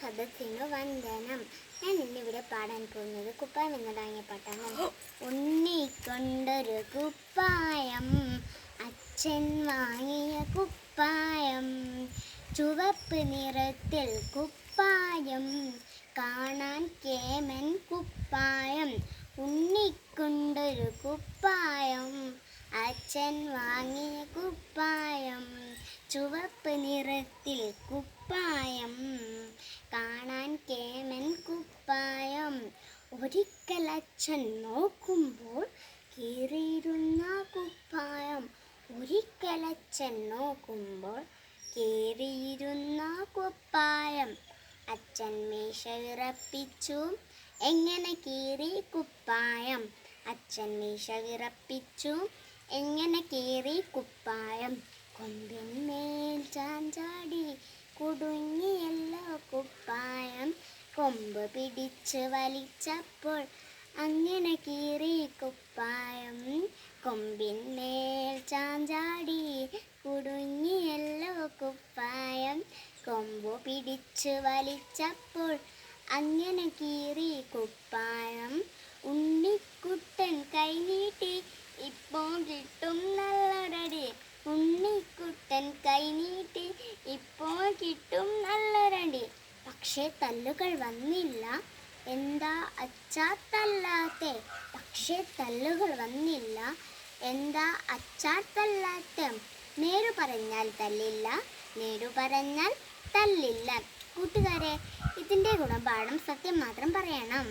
സദസ്സിനു വന്ദനം ഞാൻ ഇന്നിവിടെ പാടാൻ പോകുന്നത് കുപ്പായം എന്നതാങ്ങിയ പാട്ടാണ്. ഉണ്ണിക്കൊണ്ടൊരു കുപ്പായം അച്ഛൻ വാങ്ങിയ കുപ്പായം ചുവപ്പ് നിറത്തിൽ കുപ്പായം കാണാൻ കേമൻ കുപ്പായം ഉണ്ണിക്കൊണ്ടൊരു കുപ്പായം. അച്ഛൻ വാങ്ങിയ കുപ്പായം ചുവപ്പ് നിറത്തിൽ കുപ്പായം കാണാൻ കേമൻ കുപ്പായം. ഒരിക്കൽ അച്ഛൻ നോക്കുമ്പോൾ കീറിയിരുന്ന കുപ്പായം. ഒരിക്കൽ അച്ഛൻ നോക്കുമ്പോൾ കീറിയിരുന്ന കുപ്പായം. അച്ഛൻ മീശ വിറപ്പിച്ചു. എങ്ങനെ കീറി കുപ്പായം? അച്ഛൻ മീശ വിറപ്പിച്ചു. എങ്ങനെ കീറി കുപ്പായം കൊമ്പിന്മേൽ ചാഞ്ചാടി കുടുങ്ങിയല്ലോ കുപ്പായം. കൊമ്പ് പിടിച്ച് വലിച്ചപ്പോൾ അങ്ങനെ കീറി കുപ്പായം. കൊമ്പിന്മേൽ ചാഞ്ചാടി കുടുങ്ങിയല്ലോ കുപ്പായം. കൊമ്പ് പിടിച്ച് വലിച്ചപ്പോൾ അങ്ങനെ കീറി കുപ്പായം ഉണ്ണിക്കുട്ടൻ കൈനീട്ടി ഇപ്പോൾ കിട്ടും നല്ലൊരടി ഉണ്ണിക്കുട്ടൻ കൈനീട്ടി ഇപ്പോൾ കിട്ടും നല്ലൊരടി പക്ഷേ തല്ലുകൾ വന്നില്ല. എന്താ അച്ഛാ തല്ലാത്തെ? പക്ഷേ തല്ലുകൾ വന്നില്ല. എന്താ അച്ഛാ തല്ലാത്തെ? നേരു പറഞ്ഞാൽ തല്ലില്ല. നേരു പറഞ്ഞാൽ തല്ലില്ല. കൂട്ടുകാരെ ഇതിന്റെ ഗുണപാഠം സത്യം മാത്രം പറയണം.